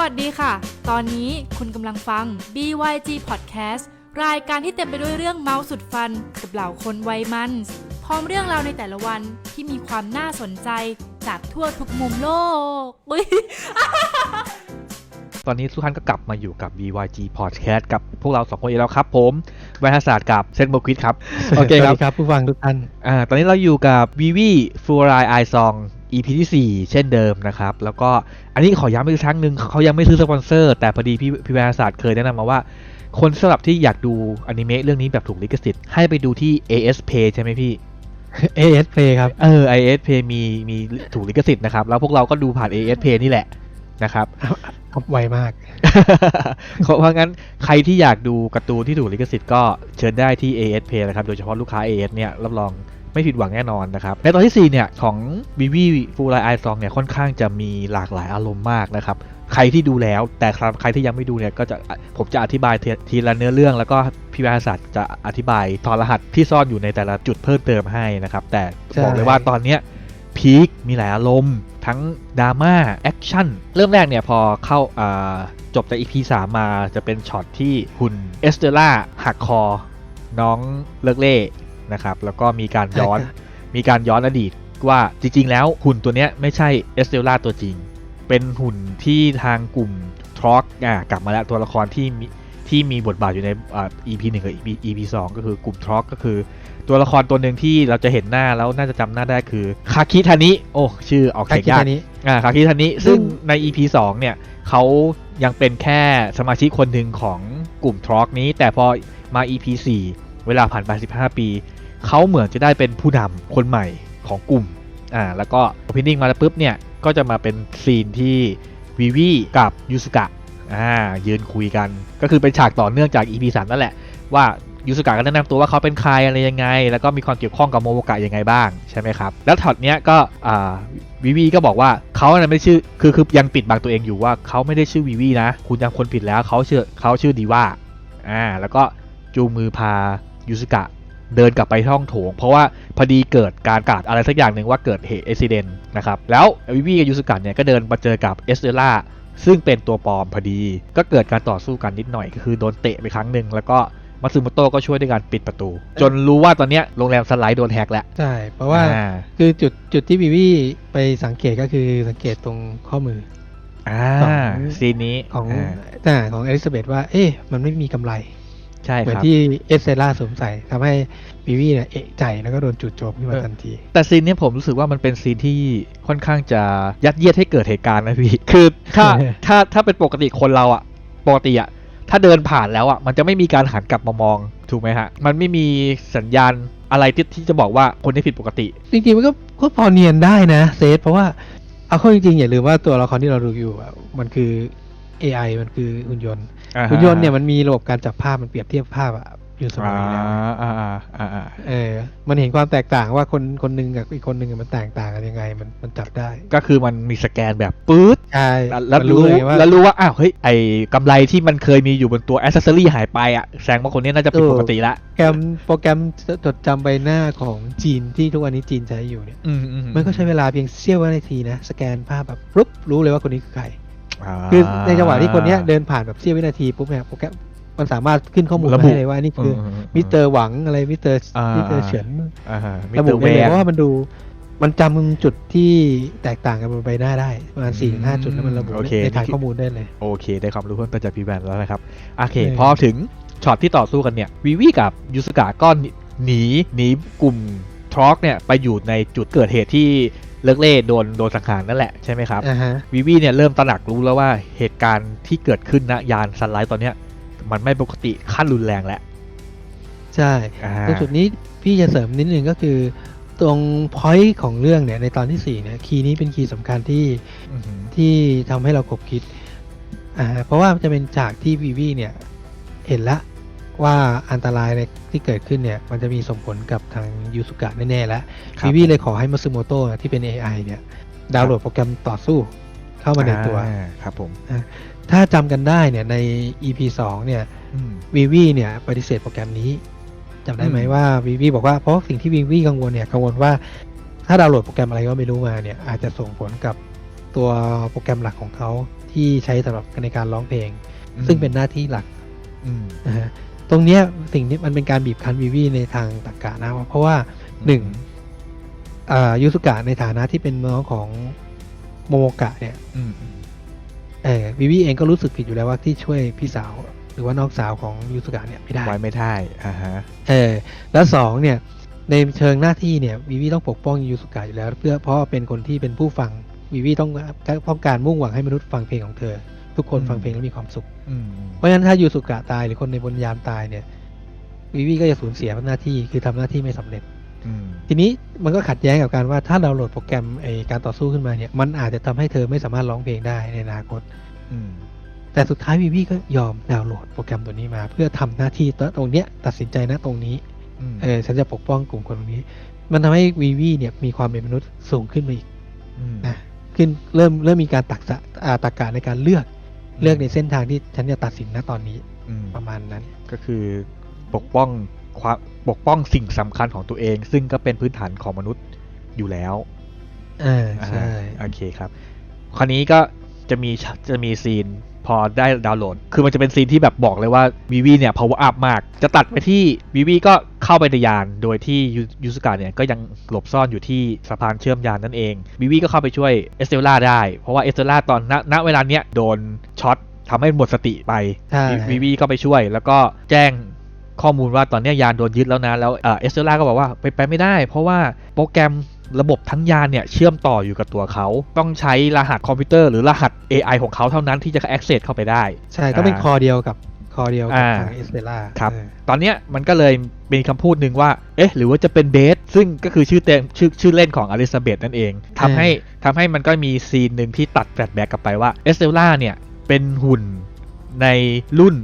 วัสดีค่ะ ตอนนี้คุณกำลังฟัง BYG Podcast รายการที่เต็มไปด้วยเรื่องเมาส์สุดฟันกับเหล่าคนวัยมัน พร้อมเรื่องราวในแต่ละวันที่มีความน่าสนใจจากทั่วทุกมุมโลกอุ๊ยตอนนี้ทุกท่านก็กลับมาอยู่กับ BYG Podcast กับพวกเราสองคนอีกแล้วครับ ผมวิทยาศาสตร์กับเซนโบควิดครับ โอเคครับสวัสดีครับ ผู้ฟังทุกท่าน อ่า ตอนนี้เราอยู่กับวีวีฟูรายไอซอง EP ที่ 4 เช่นเดิมนะครับ แล้วก็อันนี้ขอย้ำอีกครั้งหนึ่งเขายังไม่ซื้อสปอนเซอร์ แต่พอดีพี่พี่วิทยาศาสตร์เคยแนะนำมาว่า คนสำหรับที่อยากดูอนิเมะเรื่องนี้แบบถูกลิขสิทธิ์ให้ไปดูที่ ASP ใช่ไหมพี่ AS Play ครับ เออ ASP มีมีถูกลิขสิทธิ์นะครับ แล้วพวกเราก็ดูผ่าน ASP นี่แหละนะครับครับไวมากเพราะงั้นใครที่อยากดูการ์ตูนที่ถูกลิขสิทธิ์ก็เชิญได้ที่ AS Play นะครับ โดยเฉพาะลูกค้า AS เนี่ยรับรอง ไม่ผิดหวังแน่นอนนะครับ ในตอนที่ 4 เนี่ย ของ v v ฟูไลไอซองเนี่ยค่อนข้างจะมีหลากหลายอารมณ์มากนะครับ ใครที่ดูแล้วแต่ครับใครที่ยังไม่ดูเนี่ยก็จะผมจะอธิบายทีทีละเนื้อเรื่อง แล้วก็พี่วิทยาศาสตร์จะอธิบายถอดรหัสที่ซ่อนอยู่ในแต่ละจุดเพิ่มเติมให้นะครับ แต่ใช่บอกเลยว่าตอนเนี้ยพีคมีหลายอารมณ์ ทั้งดราม่าแอคชั่นเริ่มแรกเนี่ยพอเข้าอ่าจบจาก EP 3มาจะเป็นช็อตที่หุ่นเอสเตล่าหักคอ น้องเลิกเล่ นะครับ แล้วก็มีการย้อนมีการย้อนอดีตว่าจริง ๆ แล้วหุ่นตัวเนี้ยไม่ใช่เอสเตล่าตัวจริง เป็นหุ่นที่ทางกลุ่มทรอกอ่ากลับมาแล้วตัวละครที่มีที่มีบทบาทอยู่ในอ่า EP 1กับ EP EP 2ก็คือกลุ่มทรอกก็คือ ตัวละครตัวหนึ่งที่เราจะเห็นหน้าแล้วน่าจะจำหน้าได้คือคาคิทานิโอ้ชื่อออกใครเสียงคิดยากอันนี้อ่าคาคิทานิซึ่งซึ่งใน EP 2เนี่ยเขายังเป็นแค่สมาชิกคนหนึ่งของกลุ่มทรอกนี้ แต่พอมา EP 4เวลาผ่านไป15 ปี เขาเหมือนจะได้เป็นผู้นำคนใหม่ของกลุ่มอ่าแล้วก็พอพินดิ้งมาแล้วปุ๊บเนี่ยก็จะมาเป็นซีนที่วิวีกับยูสุกะอ่ายืนคุยกัน ก็คือเป็นฉากต่อเนื่องจาก EP 3นั่นแหละว่ายูสุกะก็แนะนำตัวว่าเขาเป็นใครอะไรยังไง แล้วก็มีความเกี่ยวข้องกับโมโมกะยังไงบ้างใช่ไหมครับ แล้วช็อตเนี้ยก็อ่าวิวีก็บอกว่าเขาน่ะไม่ได้ชื่อคือคือยังปิดบังตัวเองอยู่ว่าเขาไม่ได้ชื่อวิวีนะ คุณจำคนผิดแล้วเขาชื่อเขาชื่อดีว่าอ่าแล้วก็จูงมือพายูสุกะ เดินกลับไปห้องโถง เพราะว่าพอดีเกิดการกาดอะไรสักอย่างหนึ่งว่าเกิดเหตุอุบิเหตุนะครับแล้ววิวีกับยูสุกะเนี่ยก็เดินมาเจอกับเอสเดล่าซึ่งเป็นตัวปลอมพอดี ก็เกิดการต่อสู้กันนิดหน่อยก็คือโดนเตะไปครั้งหนึ่งแล้วก็มาซึโมโตะก็ช่วยด้วยการปิดประตู จนรู้ว่าตอนเนี้ยโรงแรมสไลด์โดนแฮกแล้ว ใช่ เพราะว่าอ่า คือจุดจุดที่วิวีไปสังเกตก็คือสังเกตตรงข้อมือ อ่าของ ซีนนี้ของา อ่าของอลิซาเบธว่า เอ๊ะมันไม่มีกำไร ใช่เหมือคนรับที่เอสเซล่าสวมใส่ทำให้วิวีเนี่ยเอะใจแล้วก็โดนจู่โจมขึ้นมาเออทันที แต่ซีนเนี้ยผมรู้สึกว่ามันเป็นซีนที่ค่อนข้างจะยัดเยียดให้เกิดเหตุการณ์นะพี่ คือถ้าถ้าถ้าเป็นปกติคนเราอะปกติอะถ้าเดินผ่านแล้วอะมันจะไม่มีการหันกลับมามองถูกไหมฮะ มันไม่มีสัญญาณอะไรที่ที่จะบอกว่าคนที่ผิดปกติ จริงๆมันก็ก็พอเนียนได้นะเซฟเพราะว่าเอาเข้าจริงๆอย่าลืมว่าตัวละครที่เราดูอยู่อะมันคือ AI มันคือหุ่นยนต์ อ่าฮะหุ่นยนต์เนี่ยมันมีระบบการจับภาพมันเปรียบเทียบภาพอะอยู่เสมอ่าออยู่แล้วอ่าอ่าอ่าอ่าเออ มันเห็นความแตกต่างว่าคนคนหนึ่งกับอีกคนหนึ่งอะมันแตกต่างกันยังไง มันมันจับได้ก็คือมันมีสแกนแบบปื๊ดใช่แล้วมันรู้เลยว่า แล้วรู้ว่าอ้าวเฮ้ยไอ้กำไรที่มันเคยมีอยู่บนตัวอ c เซสซอรี่หายไปอะแสดงว่าคนนี้น่าจะผิดปกติละโปรแกรมโปรแกรมจดจำใบหน้าของจีนที่ทุกวันนี้จีนใช้อยู่เนี่ย อืมอืมันก็ใช้เวลาเพียงเสี้ยววินาทีนะ สแกนภาพแบบปุ๊บรู้เลยว่าคนนี้คือใครา คือในจังหวะที่คนเนี้ยเดินผ่านแบบเสี้ยววินาทีปุ๊บเนี่ยโปรแกรมมันสามารถขึ้นข้อมูลระมาบุให้เลยว่านี่คืออมิสเตอร์หวังอะไรมิสเตอร์อ่ามิสเตอร์เฉินอ่าฮะมิสระเตอบุร์แวได้เลยนเพราะว่ามันดูมันจำจุดที่แตกต่างกันบนใบหน้าได้ประมาณอืมสี่ถึงห้าจุดแล้วมันระบุโอเคในฐานนี่คือข้อมูลได้เลย โอเค ได้ความรู้เพิ่มเติมจากพี่แวนแล้วนะครับ โอเคเออพอถึงช็อตที่ต่อสู้กันเนี่ยวิวีกับยูสกะก็หนีหนีกลุ่มทรอกเนี่ยไปอยู่ในจุดเกิดเหตุที่ เลิกเล่โดนโดนสังหารนั่นแหละใช่ไหมครับอ่าฮะวิวีเนี่ยเริ่มตระหนักรู้แล้วว่าเหตุการณ์ที่เกิดขึ้นณยานซันไลท์ตอนเนี้ยมันไม่ปกติขั้นรุนแรงแล้วใช่อ่าตรงจุดนี้พี่จะเสริมนิดนึงก็คือ ตรงพอยต์ของเรื่องเนี่ยในตอนที่สี่เนี่ยคีย์นี้เป็นคีย์สำคัญที่อือหือที่ทำให้เราคบคิดอ่าเพราะว่าจะเป็นจากที่วีวีเนี่ย เห็นละ ว่าอันตรายในที่เกิดขึ้นเนี่ยมันจะมีส่งผลกับทางยูสุกะแน่ๆแล้วครับ วีวีเลยขอให้มาซึโมโตะที่เป็น AI เนี่ยดาวน์โหลดโปรแกรมต่อสู้เข้ามาในตัว อ่าครับผมถ้าจำกันได้เนี่ยใน EP 2เนี่ยอืม วีวีเนี่ยปฏิเสธโปรแกรมนี้จำได้ไหมอืม ว่าวีวีบอกว่าเพราะสิ่งที่วีวีกังวลเนี่ยกังวลว่าถ้าดาวน์โหลดโปรแกรมอะไรก็ไม่รู้มาเนี่ยอาจจะส่งผลกับตัวโปรแกรมหลักของเขาที่ใช้สำหรับในการร้องเพลง ซึ่งเป็นหน้าที่หลัก อืม นะฮะ ตรงเนี้ยสิ่งนี้มันเป็นการบีบคั้นวีวีในทางตรรกะนะเพราะว่าหนึ่งอ่ายูสุกะในฐานะที่เป็นน้องของโมโมกะเนี่ยอืมอืมเออวีวีเองก็รู้สึกผิดอยู่แล้วว่าที่ช่วยพี่สาว หรือว่าน้องสาวของยูสุกะเนี่ยไม่ได้ไว้ไม่ได้อ่าฮะเออแล้วสองเนี่ย ในเชิงหน้าที่เนี่ยวีวีต้องปกป้องยูสุกะอยู่แล้ว เพื่อเพราะว่าเป็นคนที่เป็นผู้ฟังวีวีต้องต้องการมุ่งหวังให้มนุษย์ฟังเพลงของเธอ ทุกคนฟังเพลงแล้วมีความสุข อืมเพราะฉะนั้นถ้ายูสุกะตายหรือคนในบนยามตายเนี่ยวีวีก็จะสูญเสียหน้าที่คือทำหน้าที่ไม่สำเร็จ อืมทีนี้มันก็ขัดแย้งกับการว่าถ้าเราโหลดโปรแกรมไอการต่อสู้ขึ้นมาเนี่ยมันอาจจะทำให้เธอไม่สามารถร้องเพลงได้ในอนาคต อืมแต่สุดท้ายวีวีก็ยอมดาวน์โหลดโปรแกรมตัวนี้มา เพื่อทำหน้าที่ตรงเนี้ยตัดสินใจณตรงนี้อืมเออฉันจะปกป้องกลุ่มคนตรงนี้ มันทำให้วีวีเนี่ยมีความเป็นมนุษย์สูงขึ้นมาอีกมนะขึ้นเริ่มเริ่มมีการตักษะอ่าตักกะในการเลือก เลือกในเส้นทางที่ฉันจะตัดสินณตอนนี้อืมประมาณนั้น ก็คือปกป้องความปกป้องสิ่งสำคัญของตัวเอง ซึ่งก็เป็นพื้นฐานของมนุษย์อยู่แล้วอ่าอ่าใช่โอเคครับ คราวนี้ก็จะมีจะมีซีน พอได้ดาวน์โหลด คือมันจะเป็นซีนที่แบบบอกเลยว่าวีวีเนี่ย power up มาก จะตัดไปที่วีวีก็เข้าไปในยาน โดยที่ยูยูสกาเนี่ยก็ยังหลบซ่อนอยู่ที่สะพานเชื่อมยานนั่นเองวีวีก็เข้าไปช่วยเอสเตลล่าได้ เพราะว่าเอสเตลล่าตอนณณเวลาเนี้ยโดนช็อตทำให้หมดสติไปใช่วีวีก็ไปช่วย แล้วก็แจ้งข้อมูลว่าตอนเนี้ยยานโดนยึดแล้วนะ แล้วเออสเตล่าก็บอกว่าไปไปไม่ได้ เพราะว่าโปรแกรม ระบบทั้งยานเนี่ยเชื่อมต่ออยู่กับตัวเขา ต้องใช้รหัสคอมพิวเตอร์หรือรหัส AI ของเขาเท่านั้นที่จะ access เข้าไปได้ ใช่ต้องเป็นอ่าคอเดียวกับคอเดียวกับอ่าทางเอสเตล่าครับตอนเนี้ยมันก็เลยมีคำพูดหนึ่งว่า เอ๊ะ หรือว่าจะเป็นเบส ซึ่งก็คือชื่อเต็มชื่อชื่อเล่นของอลิซาเบธนั่นเองทำให้ทำให้มันก็มีซีนหนึ่งที่ตัดแฟลชแบ็กกลับไปว่าเอสเตล่าเนี่ยเป็นหุ่นในรุ่น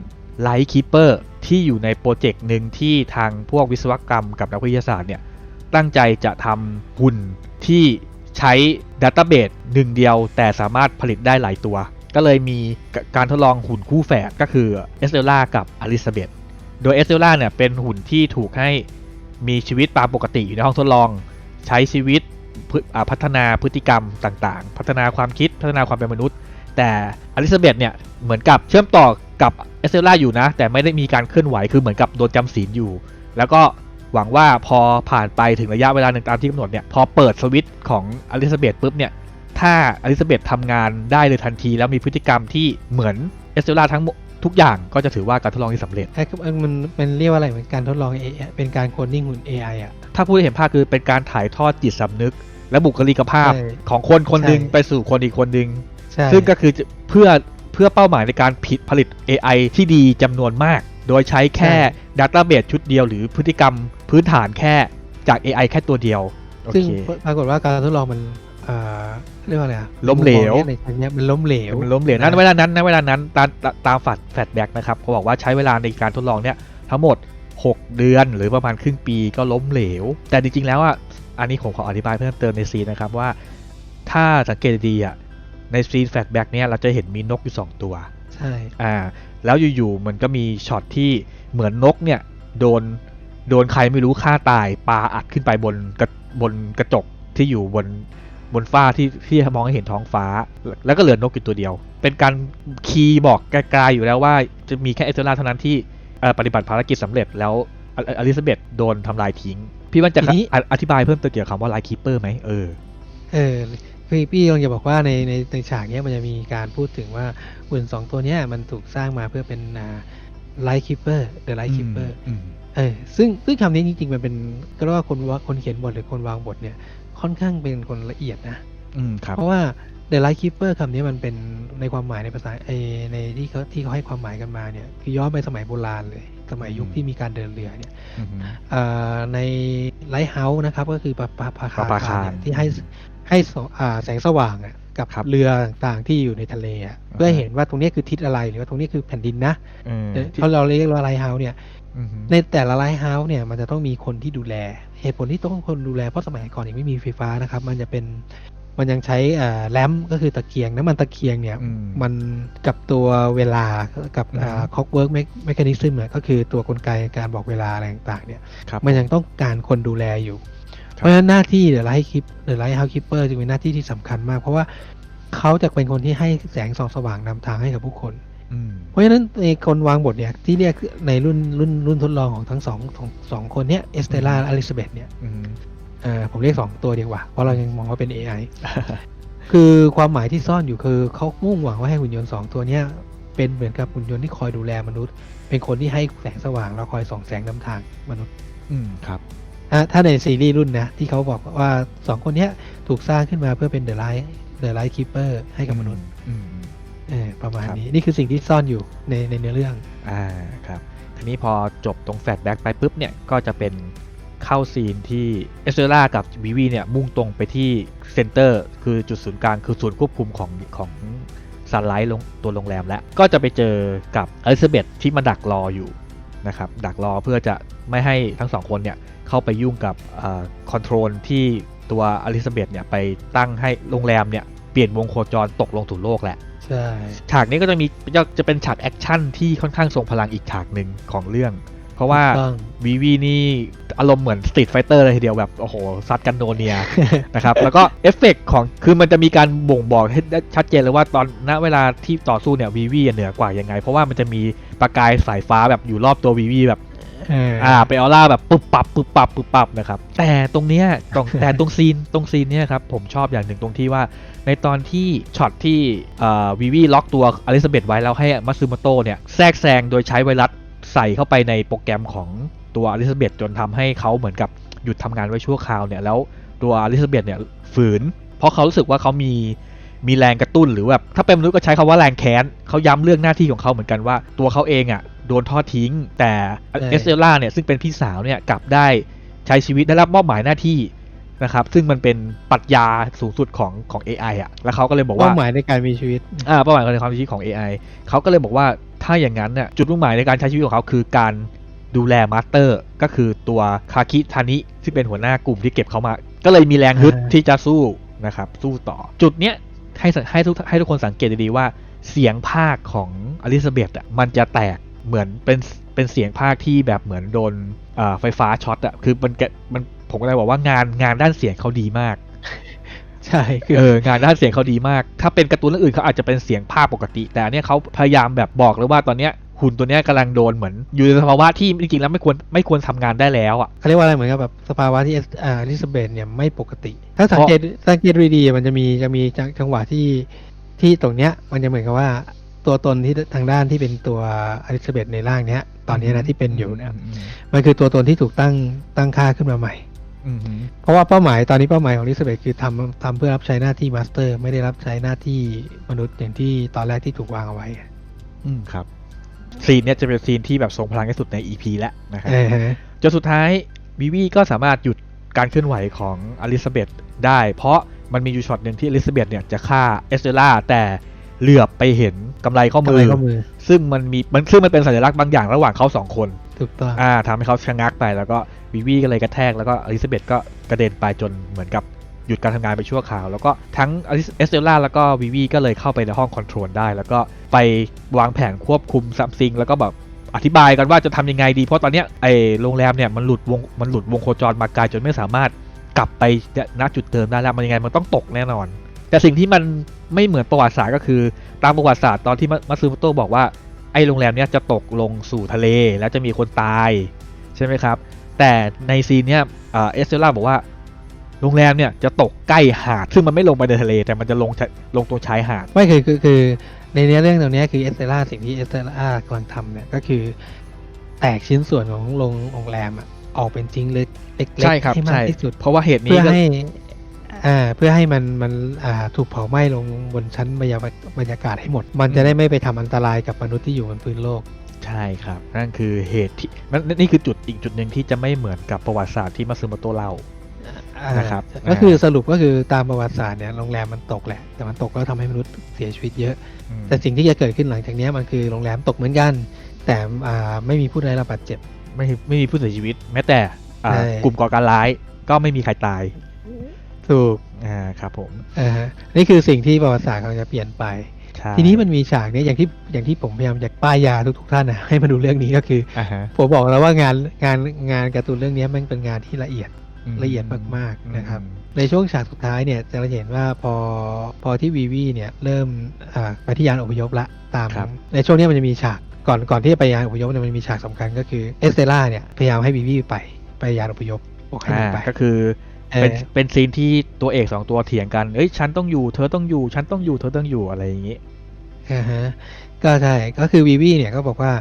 ไลท์คีเปอร์ที่อยู่ในโปรเจกต์หนึ่งที่ทางพวกวิศวกรรมกับนักวิทยาศาสตร์เนี่ย ตั้งใจจะทำหุ่นที่ใช้ดัตต้าเบสหนึ่งเดียว แต่สามารถผลิตได้หลายตัว ก็เลยมีการทดลองหุ่นคู่แฝดก็คือเอสเตล่ากับอลิซาเบธโดยเอสเตล่าเนี่ยเป็นหุ่นที่ถูกให้มีชีวิตตามปกติอยู่ในห้องทดลอง ใช้ชีวิตพ,พัฒนาพฤติกรรมต่างๆ พัฒนาความคิดพัฒนาความเป็นมนุษย์ แต่อลิซาเบธเนี่ยเหมือนกับเชื่อมต่อกับเอสเตล่าอยู่นะ แต่ไม่ได้มีการเคลื่อนไหวคือเหมือนกับโดนจำศีลอยู่ แล้วก็ หวังว่าพอผ่านไปถึงระยะเวลาหนึ่งตามที่กำหนดเนี่ยพอเปิดสวิตช์ของอลิซาเบธปุ๊บเนี่ยถ้าอลิซาเบธทำงานได้เลยทันที แล้วมีพฤติกรรมที่เหมือนเอสเตล่าทั้งหมดทุกอย่างก็จะถือว่าการทดลองที่สำเร็จไอ้คือมันมันมันเรียกว่าอะไรเหมือนการทดลอง AI เป็นการโคดดิ้งหุ่น AI อะถ้าพูดให้เห็นภาพคือเป็นการถ่ายทอดจิตสำนึก และบุคลิกภาพใช่ของคนคนหนึ่งใช่ไปสู่คนอีกคนหนึ่งใช่ซึ่งก็คือจะเพื่อเพื่อเป้าหมายในการผิดผลิต AI ที่ดีจำนวนมาก โดยใช้แค่ Database ชุดเดียวหรือพฤติกรรมพื้นฐานแค่จาก AI แค่ตัวเดียวโอซึ่งเคปรากฏว่าการทดลองมันเอ่อเรียกว่าอะไรอะล้มเหลวในทางเนี้ยมันล้มเหลวมันล้มเหลวนั้นเวลานั้นนะเวลานั้นตามตามตามฝัดแฟดแบ็กนะครับเขาบอกว่าใช้เวลาในการทดลองเนี่ยทั้งหมด 6 เดือนหรือประมาณครึ่งปีก็ล้มเหลว แต่จริงๆแล้วอะอันนี้ผมขออธิบายเพิ่มเติมในซีนนะครับว่า ถ้าสังเกตดีๆอะในซีนแฟลชแบ็กเนี่ยเราจะเห็นมีนกอยู่ 2 ตัว ใช่อ่า แล้วอยู่ๆมันก็มีช็อตที่เหมือนนกเนี่ยโดนโดนใครไม่รู้ฆ่าตายปาอัดขึ้นไปบนกระบนกระจกที่อยู่บนบนฟ้าที่ที่มองให้เห็นท้องฟ้า แล้วก็เหลือนกอยู่ตัวเดียว เป็นการคีย์บอกไกลๆอยู่แล้วว่าจะมีแค่เอเทอร่าเท่านั้นที่เอ่อปฏิบัติภารกิจสำเร็จแล้วออลิซาเบธโดนทำลายทิ้ง พี่ว่าจะออธิบายเพิ่มเติมเกี่ยวกับคำว่าไลท์คีเปอร์ไหมเออเออ พี่พี่กำลังจะบอกว่าในในในฉากเนี้ยมันจะมีการพูดถึงว่าหุ่นสองตัวเนี้ยมันถูกสร้างมาเพื่อเป็นอ่าไลท์คิปเปอร์เดอะไลท์คิปเปอร์อืมเออซึ่งซึ่งคำนี้จริงๆ มันเป็นก็เรียกว่าคนว่าคนเขียนบทหรือคนวางบทเนี่ยค่อนข้างเป็นคนละเอียดนะอืมครับเพราะว่า The Light Keeper คำนี้มันเป็นในความหมายในภาษาเออในที่เขาที่เขาให้ความหมายกันมาเนี่ยคือย้อนไปสมัยโบราณเลย สมัยยุคอืมที่มีการเดินเรือเนี่ยอืมเอ่อในไลท์เฮาส์นะครับ ก็คือปะปะปะปะปาคารเนี่ยที่ให้ ให้สอ่าแสงสว่างอะกับครับ เรือต่างๆที่อยู่ในทะเลอะอ่าเพื่อให้เห็นว่าตรงเนี้ยคือทิศอะไรหรือว่าตรงนี้คือแผ่นดินนะอืมเออเพราะเราเรียกว่าไลท์เฮาส์เนี่ย อืมในแต่ละไลท์เฮาส์เนี่ยมันจะต้องมีคนที่ดูแล เหตุผลที่ต้องคนดูแลเพราะสมัยก่อนยังไม่มีไฟฟ้านะครับ มันจะเป็นมันยังใช้อ่าแลมป์ก็คือตะเกียงน้ำมันตะเกียงเนี่ย อืม มันกับตัวเวลากับอือฮึคอกเวิร์กแมคานิซึมก็คือตัวกลไกการบอกเวลาอะไรต่างๆเนี่ยครับ มันยังต้องการคนดูแลอยู่ครับ เพราะฉะนั้นหน้าที่เด e l ไลท์คิปเด e l ไลท์เฮาส์คิปเปอร์จึงเป็นหน้าที่ที่สำคัญมาก เพราะว่าเขาจะเป็นคนที่ให้แสงส่องสว่างนำทางให้กับผู้คนอืมเพราะฉะนั้นในคนวางบทเนี่ยที่เรียกในรุ่นรุ่นรุ่นทดลองของทั้งสองสองสองคนเนี้ยเอสเตล่าและอลิซาเบธเนี่ยอืมเออผมเรียกสองตัวดีกว่า เพราะเรายังมองว่าเป็น AI คือความหมายที่ซ่อนอยู่คือเขามุ่งหวังว่าให้หุ่นยนต์สองตัวเนี้ยเป็นเหมือนกับหุ่นยนต์ที่คอยดูแลมนุษย์ เป็นคนที่ให้แสงสว่างแล้วคอยส่องแสงนำทางมนุษย์ อืมครับ ถ้าถ้าในซีรีส์รุ่นนะที่เขาบอกว่าสองคนเนี้ยถูกสร้างขึ้นมาเพื่อเป็นเดอะไลท์เดอะไลท์คีเปอร์ให้กับมนุษย์อืมเออประมาณครับนี้นี่คือสิ่งที่ซ่อนอยู่ในในเนื้อเรื่อง อ่าครับ ทีนี้พอจบตรงแฟลชแบ็กไปปุ๊บเนี่ยก็จะเป็นเข้าซีนที่เอสเตล่ากับวิวีเนี่ยมุ่งตรงไปที่เซ็นเตอร์ คือจุดศูนย์กลางคือศูนย์ควบคุมของของซันไลท์ลงตัวโรงแรมแล้ว ก็จะไปเจอกับอลิซาเบธที่มาดักรออยู่ นะครับดักรอเพื่อจะไม่ให้ทั้งสองคนเนี่ยเข้าไปยุ่งกับคอนโทรลที่ตัวอลิซาเบธเนี่ยไปตั้งให้โรงแรมเนี่ยเปลี่ยนวงโคจรตกลงสู่โลกแหละใช่ฉากนี้ก็จะมีจะจะเป็นฉากแอคชั่นที่ค่อนข้างทรงพลังอีกฉากหนึ่งของเรื่อง เพราะว่าถูกต้องวีวีนี่ อารมณ์เหมือนสตรีทไฟเตอร์เลยทีเดียวแบบโอ้โหซัดกันโนเนียนะครับแล้วก็เอฟเฟกต์ของคือมันจะมีการบ่งบอกให้ได้ชัดเจนเลยว่าตอนณเวลาที่ต่อสู้เนี่ยวีวีเหนือกว่ายังไง เพราะว่ามันจะมีประกายสายฟ้าแบบอยู่รอบตัววีวีแบบเอออ่าไปออร่าแบบปุ๊บปับปุ๊บปับปุ๊บปับนะครับแต่ตรงเนี้ยตรงแต่ตรงซีนตรงซีนเนี้ยครับผมชอบอย่างหนึ่งตรงที่ว่า ในตอนที่ช็อตที่วีวีล็อกตัวอลิซาเบธไว้แล้วให้มัตสึโมโตะเนี่ยแทรกแซงโดยใช้ไวรัสใส่เข้าไปในโปรแกรมของ ตัวอลิซาเบธจนทำให้เขาเหมือนกับหยุดทำงานไว้ชั่วคราวเนี่ยแล้วตัวอลิซาเบธเนี่ยฝืน เพราะเขารู้สึกว่าเขามีมีแรงกระตุ้นหรือแบบถ้าเป็นมนุษย์ก็ใช้คำว่าแรงแค้นเขาย้ำเรื่องหน้าที่ของเขาเหมือนกันว่า ตัวเขาเองอะโดนทอดทิ้ง แต่ใช่เอสเตล่าเนี่ยซึ่งเป็นพี่สาวเนี่ยกลับได้ใช้ชีวิตได้รับมอบหมายหน้าที่นะครับซึ่งมันเป็นปรัชญาสูงสุดของของ AI อะแล้วเขาก็เลยบอกเป้าว่าหมายในการมีชีวิตอ่าเป้าหมายในความชีวิตของ AI เขาก็เลยบอกว่าถ้าอย่างนั้นเนี่ยจุดมุ่งหมายในการใช้ชีวิตของเขาคือการ ดูแลมาสเตอร์ ก็คือตัวคาคิทานิซึ่งเป็นหัวหน้ากลุ่มที่เก็บเขามา ก็เลยมีแรงฮึดอ่าที่จะสู้นะครับสู้ต่อจุดเนี้ยให้สังให้ทุกให้ทุกคนสังเกตดีๆว่าเสียงภาคของอลิซาเบธอะมันจะแตกเหมือนเป็นเป็นเสียงภาคที่แบบเหมือนโดนอ่าไฟฟ้าช็อตอะคือมันแกมันผมก็เลยบอกว่างานงานด้านเสียงเขาดีมากใช่คือเอองานด้านเสียงเขาดีมาก ถ้าเป็นการ์ตูนเรื่องอื่นเขาอาจจะเป็นเสียงภาคปกติ แต่อันเนี้ยเขาพยายามแบบบอกเลยว่าตอนเนี้ย หุ่นตัวเนี้ยกำลังโดนเหมือน อยู่ในสภาวะที่จริงๆแล้วไม่ควรไม่ควรทำงานได้แล้วอะ เขาเรียกว่าอะไรเหมือนกับแบบสภาวะที่อ่าอลิซาเบธเนี่ยไม่ปกติ ถ้าสังเกตสังเกตดีๆมันจะมีจะมีจังจังหวะที่ที่ตรงเนี้ยมันจะเหมือนกับว่าตัวตนที่ทางด้านที่เป็นตัวอลิซาเบธในร่างเนี้ย ตอนนี้นะที่เป็นอยู่เนี่ยมันคือตัวตนที่ถูกตั้งตั้งค่าขึ้นมาใหม่ อืมอืมเพราะว่าเป้าหมายตอนนี้เป้าหมายของอลิซาเบธคือทำทำเพื่อรับใช้หน้าที่มาสเตอร์ ไม่ได้รับใช้หน้าที่มนุษย์อย่างที่ตอนแรกที่ถูกวางเอาไว้ อืมครับ ซีนเนี้ยจะเป็นซีนที่แบบทรงพลังที่สุดใน EP แล้วนะครับเออฮะจนสุดท้ายวิวีก็สามารถหยุดการเคลื่อนไหวของอลิซาเบธได้ เพราะมันมีอยู่ช็อตหนึ่งที่อลิซาเบธเนี่ยจะฆ่าเอสเตล่าแต่เหลือบไปเห็นกำไรข้อมืกำอไรข้อมือ ซึ่งมันมีมันซึ่งมันเป็นสัญลักษณ์บางอย่างระหว่างเขาสองคนถูกต้องอ่าทำให้เขาชะงักไปแล้วก็วิวีก็เลยกระแทกแล้วก็อลิซาเบธก็กระเด็นไปจนเหมือนกับ หยุดการทำงานไปชั่วคราว แล้วก็ทั้งเอสเตล่าแล้วก็วิวีก็เลยเข้าไปในห้องคอนโทรลได้ แล้วก็ไปวางแผนควบคุมซัมซิงแล้วก็แบบอธิบายกันว่าจะทำยังไงดี เพราะตอนเนี้ยไอ้โรงแรมเนี่ยมันหลุดวงมันหลุดวงโคจรมาไกลจนไม่สามารถกลับไปณจุดเดิมได้แล้วมันยังไงมันต้องตกแน่นอน แต่สิ่งที่มันไม่เหมือนประวัติศาสตร์ก็คือ ตามประวัติศาสตร์ตอนที่มัตสึโมโตะบอกว่าไอ้โรงแรมเนี้ยจะตกลงสู่ทะเล แล้วจะมีคนตายใช่ไหมครับ แต่ในซีนเนี้ยเอสเตล่าบอกว่า โรงแรมเนี่ยจะตกใกล้หาด ซึ่งมันไม่ลงไปในทะเล แต่มันจะลงชะลงตรงชายหาด ไม่คือคือคือในเนื้อเรื่องตรงเนี้ยคือเอสเตล่าสิ่งที่เอสเตล่ากำลังทำเนี่ยก็คือแตกชิ้นส่วนของโรงโรงแรมอะออกเป็นชิ้นเล็กเล็กๆใช่ครับให้มากใช่ที่สุด เพราะว่าเหตุนี้เพื่อก็ให้อ่าเพื่อให้มันมันอ่าถูกเผาไหม้ลงบนชั้นบรรยากาศบรรยากาศให้หมด มันจะได้ไม่ไปทำอันตรายกับมนุษย์ที่อยู่บนพื้นโลกใช่ครับ นั่นคือเหตุที่นั่นนี่คือจุดอีกจุดหนึ่งที่จะไม่เหมือนกับประวัติศาสตร์ที่มัตสึโมโตะเล่าอ่า นะครับก็คือสรุปก็คือตามประวัติศาสตร์เนี่ยโรงแรมมันตกแหละ แต่มันตกแล้วทำให้มนุษย์เสียชีวิตเยอะอืมแต่สิ่งที่จะเกิดขึ้นหลังจากเนี้ยมันคือโรงแรมตกเหมือนกัน แต่อ่าไม่มีผู้ได้รับบาดเจ็บ ไม่ไม่มีผู้เสียชีวิต แม้แต่อ่าใช่กลุ่มก่อการร้ายก็ไม่มีใครตาย ถูกอ่าครับผมอ่าฮะนี่คือสิ่งที่ประวัติศาสตร์กำลังจะเปลี่ยนไปใช่ทีนี้มันมีฉากเนี้ยอย่างที่อย่างที่ผมพยายามจะป้ายยาทุกๆท่านนะให้มาดูเรื่องนี้ก็คืออ่าฮะผมบอกแล้วว่างานงานงานการ์ตูนเรื่องเนี้ยมันเป็นงานที่ละเอียดอืม ละเอียดมากๆนะครับอืมในช่วงฉากสุดท้ายเนี่ยจะเห็นว่าพอพอที่วีวีเนี่ยเริ่มอ่าไปที่ยานอพยพละตามครับในช่วงเนี้ยมันจะมีฉากก่อนก่อนที่จะไปยานอพยพเนี่ยมันมีฉากสำคัญก็คือเอสเตล่าเนี่ยพยายามให้วีวีไปไปยานอพยพบอกให้อ่ามันไปก็คือเออเป็นเป็นซีนที่ตัวเอกสองตัวเถียงกันเอ้ยฉันต้องอยู่เธอต้องอยู่ ฉันต้องอยู่เธอต้องอยู่อะไรอย่างงี้อ่าฮะก็ใช่ก็คือวีวีเนี่ยก็บอกว่า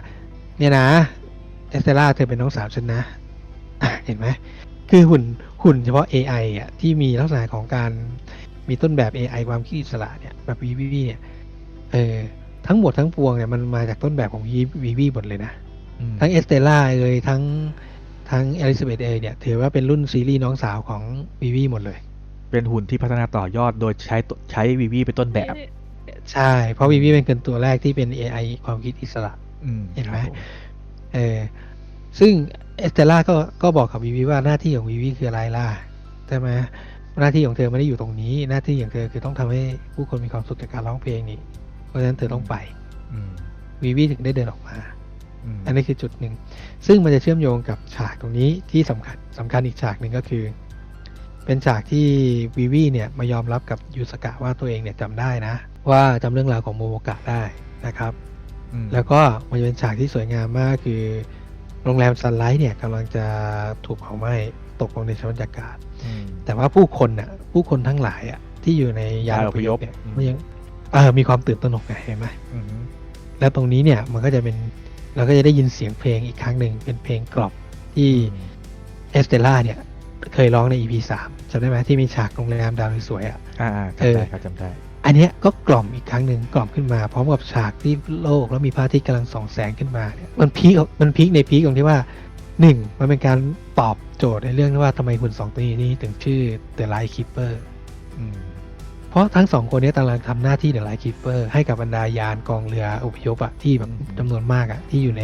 เนี่ยนะเอสเตล่าเธอเป็นน้องสาวฉันนะอะเห็นไหม คือหุ่นหุ่นเฉพาะ AI อะที่มีลักษณะของการมีต้นแบบ AI ความคิดอิสระเนี่ยแบบวีวีเนี่ยเออทั้งหมดทั้งปวงเนี่ยมันมาจากต้นแบบของวีวีหมดเลยนะอืมทั้งเอสเตล่าเอ่ยทั้งทั้งเอลิซาเบธเอยเนี่ย ถือว่าเป็นรุ่นซีรีส์น้องสาวของวีวีหมดเลย เป็นหุ่นที่พัฒนาต่อยอดโดยใช้ตัวใช้วีวีเป็นต้นแบบ ใช่ เพราะวีวีเป็นเกินตัวแรกที่เป็น AI ความคิดอิสระอืมเห็นไหมครับผเออ ซึ่งเอสเตล่าก็ก็บอกกับวีวีว่าหน้าที่ของวีวีคืออะไรล่ะใช่ไหมหน้าที่ของเธอไม่ได้อยู่ตรงนี้ หน้าที่ของเธอคือต้องทำให้ผู้คนมีความสุขจากการร้องเพลงนี่ เพราะฉะนั้นเธอต้องไปอืมวีวีถึงได้เดินออกมาอืมอันนี้คือจุดหนึ่ง ซึ่งมันจะเชื่อมโยงกับฉากตรงนี้ที่สำคัญสำคัญอีกฉากหนึ่งก็คือ เป็นฉากที่วีวีเนี่ยมายอมรับกับยูสกะว่าตัวเองเนี่ยจำได้นะ ว่าจำเรื่องราวของโมโมกะได้นะครับอืมแล้วก็มันจะเป็นฉากที่สวยงามมากคือ โรงแรมซันไลท์เนี่ยกำลังจะถูกเผาไหม้ตกลงในชั้นบรรยากาศ อืม แต่ว่าผู้คนน่ะ ผู้คนทั้งหลายอะที่อยู่ในยานยานออพพยยพพเนี่ยอืมมันยังเออมีความตื่นตระหนกไงเห็นไหมอืมแล้วตรงนี้เนี่ยมันก็จะเป็นเราก็จะได้ยินเสียงเพลงอีกครั้งหนึ่งเป็นเพลงกรอบที่เอสเตล่าเนี่ยเคยร้องใน EP สามจำได้ไหมที่มีฉากโรงแรมดาวสวยๆอะ อ่าอ่าเอจำอ ได้ครับจำได้ อันนี้ก็กล่อมอีกครั้งหนึ่งกล่อมขึ้นมา พร้อมกับฉากที่โลกแล้วมีพระอาทิตย์กำลังส่องแสงขึ้นมาเนี่ยมันพีคมันพีคในพีคตรงที่ว่าหนึ่งมันเป็นการตอบโจทย์ในเรื่องที่ว่าทำไมหุ่นสองตัวนี้ถึงชื่อ The Light Keeper อืมเพราะทั้งสองคนนี้กำลังทำหน้าที่ The Light Keeper ให้กับบรรดายานกองเรืออพยพอะที่แบบจำนวนมากอะที่อยู่ใน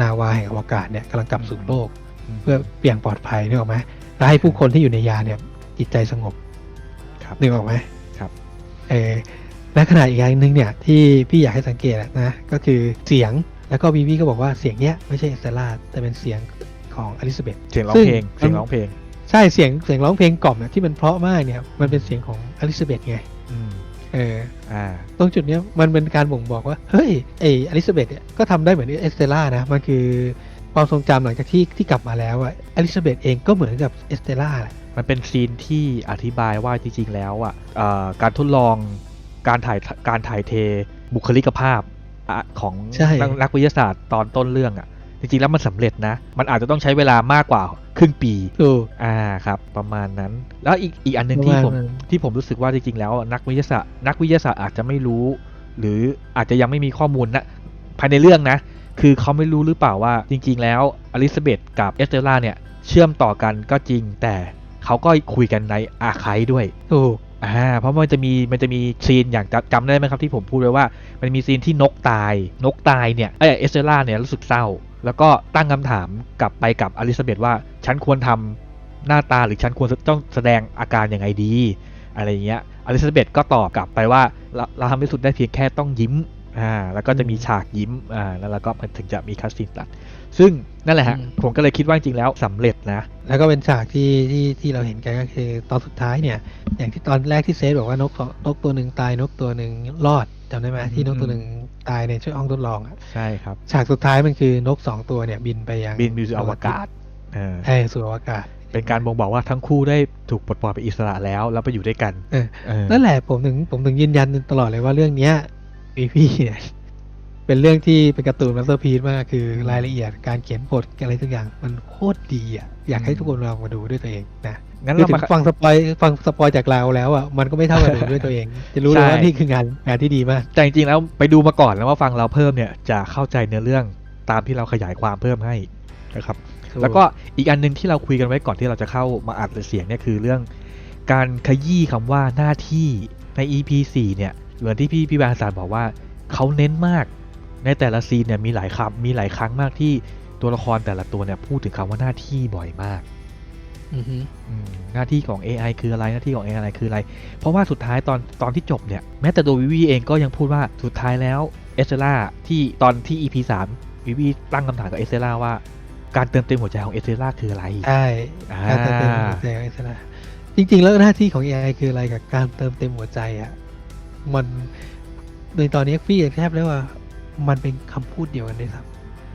นาวาแห่งอวกาศเนี่ยกำลังกลับสู่โลก เพื่อเปลี่ยงปลอดภัยนึกออกไหมแล้วให้ผู้คนที่อยู่ในยานเนี่ยจิตใจสงบครับนึกออกไหม เออและขนาดอีกอย่างหนึ่งเนี่ยที่พี่อยากให้สังเกตอะนะก็คือเสียงแล้วก็บีบีก็บอกว่าเสียงเนี้ยไม่ใช่เอสเตล่าแต่เป็นเสียงของอลิซาเบธเสียงร้องเพลงซึ่งเสียงร้องเพลงใช่เสียงเสียงร้องเพลงกล่อมเนี่ยที่มันเพราะมากเนี่ยมันเป็นเสียงของอลิซาเบธไงอืมเอออ่าตรงจุดเนี้ยมันเป็นการบ่งบอกว่าเฮ้ยไออลิซาเบธเนี่ยก็ทำได้เหมือนเอสเตล่านะมันคือความทรงจำหลังจากที่ที่กลับมาแล้วอะอลิซาเบธเองก็เหมือนกับเอสเตล่าแหละ มันเป็นซีนที่อธิบายว่าจริงๆแล้วอะเอ่อการทดลองการถ่ายการถ่ายเทบุคลิกภาพอะของใช่นักนักวิทยาศาสตร์ตอนต้นเรื่องอะจริงๆแล้วมันสำเร็จนะ มันอาจจะต้องใช้เวลามากกว่าครึ่งปีถูกอ่าครับ ประมาณนั้น แล้วอีกอีกอันหนึ่งประที่มาณผมนั้นที่ผมรู้สึกว่าจริงๆแล้ว นักวิทยาศาสตร์นักวิทยาศาสตร์อาจจะไม่รู้ หรืออาจจะยังไม่มีข้อมูลนะภายในเรื่องนะ คือเขาไม่รู้หรือเปล่าว่าจริง ๆ แล้วอลิซาเบธกับเอสเตล่าเนี่ยเชื่อมต่อกันก็จริงแต่ เขาก็คุยกันในอาคายด้วยถูกอ่าเพราะมันจะมีมันจะมีซีนอย่างจำจำได้ไหมครับที่ผมพูดไว้ว่า มันมีซีนที่นกตายนกตายเนี่ยเออเอสเตล่าเนี่ยรู้สึกเศร้า แล้วก็ตั้งคำถามกลับไปกับอลิซาเบธว่าฉันควรทำหน้าตาหรือฉันควรต้องแสดงอาการยังไงดี อะไรอย่างเงี้ยอลิซาเบธก็ตอบกลับไปว่าเราเราทำที่สุดได้เพียงแค่ต้องยิ้ม อ่าแล้วก็จะมีฉากยิ้มอ่าแล้วเราก็มันถึงจะมีคัสซีนตัด ซึ่งนั่นแหละฮะอืมผมก็เลยคิดว่าจริงๆแล้วสำเร็จนะ แล้วก็เป็นฉากที่ที่ที่เราเห็นกันก็คือตอนสุดท้ายเนี่ย อย่างที่ตอนแรกที่เซฟบอกว่านกสองนกตัวหนึ่งตายนกตัวหนึ่งรอดจำได้ไหมที่นกตัวหนึ่งตายในช่วงห้องทดลองอะใช่ครับ ฉากสุดท้ายมันคือนกสองตัวเนี่ยบินไปยังบินไปสู่อวกาศเออใช่สู่อวกาศเป็นการบ่งบอกว่าทั้งคู่ได้ถูกปลดปล่อยไปอิสระแล้วแล้วไปอยู่ด้วยกันเออเออนั่นแหละผมถึงผมถึงยืนยันตลอดเลยว่าเรื่องเนี้ย พีพีเนี่ยเป็นเรื่องที่เป็นการ์ตูนมาสเตอร์พีซมากคือรายละเอียดการเขียนบทอะไรทุกอย่างมันโคตรดีอะอยากให้ทุกคนลองมาดูด้วยตัวเองนะงั้นคือเราถึมางฟังสปอยฟังสปอยจากเราแล้วอะมันก็ไม่เท่ากับดูด้วยตัวเอง จะรู้เลยใช่ว่านี่คืองานงานที่ดีมากแต่จริงๆแล้วไปดูมาก่อนแล้วว่าฟังเราเพิ่มเนี่ยจะเข้าใจเนื้อเรื่องตามที่เราขยายความเพิ่มให้นะครับ แล้วก็อีกอันหนึงที่เราคุยกันไว้ก่อนที่เราจะเข้ามาอัดเสียงเนี่ยคือเรื่อง การขยี้คำว่าหน้าที่ใน EP 4เนี่ย เหมือนที่พี่พี่บางสารบอกว่าเขาเน้นมาก ในแต่ละซีนเนี่ยมีหลายคำมีหลายครั้งมากที่ตัวละครแต่ละตัวเนี่ยพูดถึงคำว่าหน้าที่บ่อยมากอือฮึอืมหน้าที่ของ AI คืออะไรหน้าที่ของ AI คืออะไร เพราะว่าสุดท้ายตอนตอนที่จบเนี่ยแม้แต่ตัววิวีเองก็ยังพูดว่าสุดท้ายแล้วเอสเซล่าที่ตอนที่ EP 3วิวีตั้งคำถามกับเอสเซล่าว่าการเติมเต็มหัวใจของเอสเซล่าคืออะไรใช่อ่าการเติมเต็มหัวใจของอิสระจริง ๆ แล้วหน้าที่ของ AI คืออะไรกับการเติมเต็มหัวใจอะ่ะ มันในตอนนี้พี่แทบเรียกว่า มันเป็นคำพูดเดียวกันด้วยซ้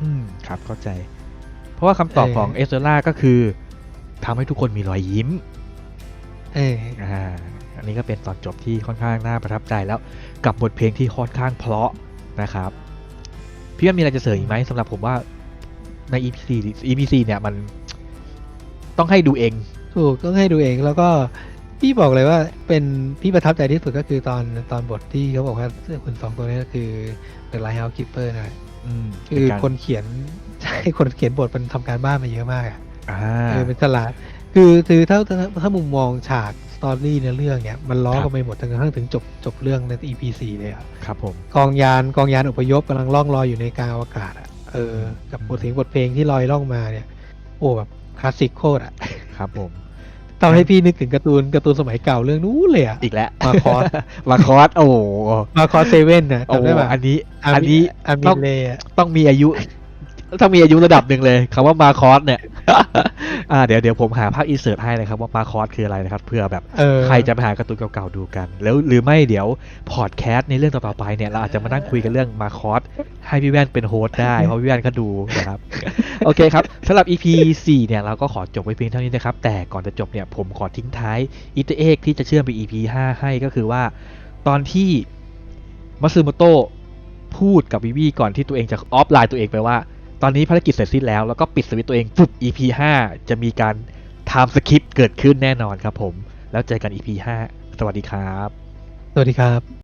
อืมครับเข้าใจ เพราะว่าคำตอบเออของเอสเซล่าก็คือทำให้ทุกคนมีรอยยิ้มำเอออ่าอันนี้ก็เป็นตอนจบที่ค่อนข้างน่าประทับใจแล้วกับบทเพลงที่ค่อนข้างเพราะนะครับ พี่ว่ามีอะไรจะเสริมอีกไหมสำหรับผมว่าใน EP4 EP4 เนี่ยมันต้องให้ดูเองถูกต้องให้ดูเองแล้วก็ พี่บอกเลยว่าเป็นพี่ประทับใจที่สุดก็คือตอนตอนบทที่เขาบอกว่าเสื้อคนสองตัวนี้ก็คือ The Lighthouse Keeper นะอืมคือเป็การคนเขียนใช่คนเขียนบทมันทำการบ้านมาเยอะมากอะอ่าเออเป็นฉลาดคือคือถ้าถ้าถ้ามุมมองฉากสตอรี่ในเรื่องเนี่ยมันล้อครักับนไปหมดจนกระทั่งถึงจบจบเรื่องใน EP สี่เลยอะ ครับผม กองยานกองยานอพยพกำลังล่องลอยอยู่ในกลางอวกาศอะเออ กับบทเสียงบทเพลงที่ลอยล่องมาเนี่ย โอ้แบบคลาสสิกโคตรอะ ครับผม ทำให้พี่นึกถึงการ์ตูนการ์ตูนสมัยเก่าเรื่องนู้นเลยอะอีกแล้วมาคอสมาคอสโอ้โหมาคอสเซเว่นน่ะโอ้จำโหได้ป่ะอันนี้อาอันมินี้อามิต้องเลอะต้องมีอายุ ต้องมีอายุระดับหนึ่งเลยคำว่ามาคอสเนี่ย อ่าเดี๋ยวเดี๋ยวผมหาภาพอินเสิร์ตให้นะครับว่ามาคอสคืออะไรนะครับเพื่อแบบเออ ใครจะไปหาการ์ตูนเก่าๆดูกัน แล้วหรือไม่เดี๋ยวพอดแคสต์ในเรื่องต่อๆไปเนี่ยเราอาจจะมานั่งคุยกันเรื่องมาคอสให้พี่แว่นเป็นโฮสต์ได้ เพราะพี่แว่นก็ดูนะครับ โอเคครับสำหรับ EP 4เนี่ยเราก็ขอจบไว้เพียงเท่านี้นะครับ แต่ก่อนจะจบเนี่ยผมขอทิ้งท้ายอิตเอกที่จะเชื่อมไป EP 5 ให้ก็คือว่า ตอนที่มัตสึโมโตะพูดกับวิวีก่อนที่ตัวเองจะออฟไลน์ตัวเองไปว่า ตอนนี้ภารกิจเสร็จสิ้นแล้ว แล้วก็ปิดสวิตตัวเองปุ๊บ EP 5 จะมีการไทม์สคริปต์เกิดขึ้นแน่นอนครับผม แล้วเจอกัน EP 5 สวัสดีครับ สวัสดีครับ